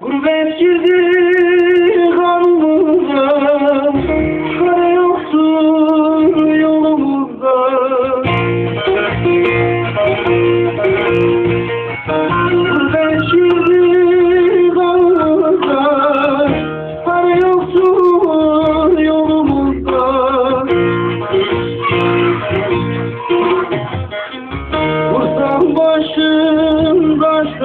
Gurbet girdi kanımıza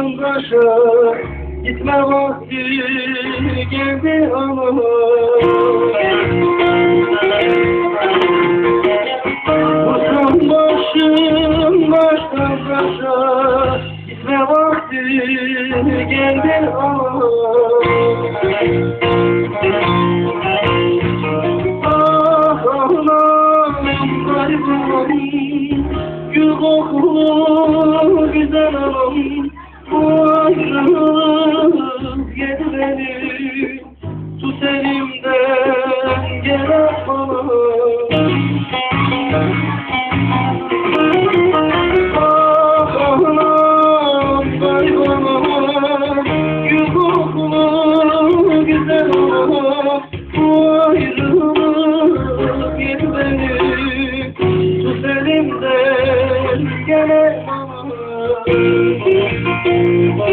baştan başa Gitme vakti geldi ama Vursam başım baştan başa Gitme vakti geldi ama Ah anam garibim Gül kokulu güzel anam Ayrılık yedi beni Tut elimden gel atmama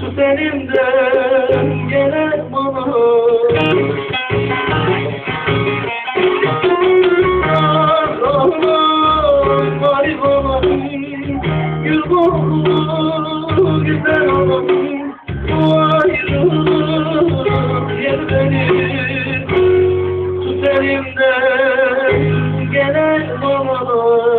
Tut elimden elimden gelen bana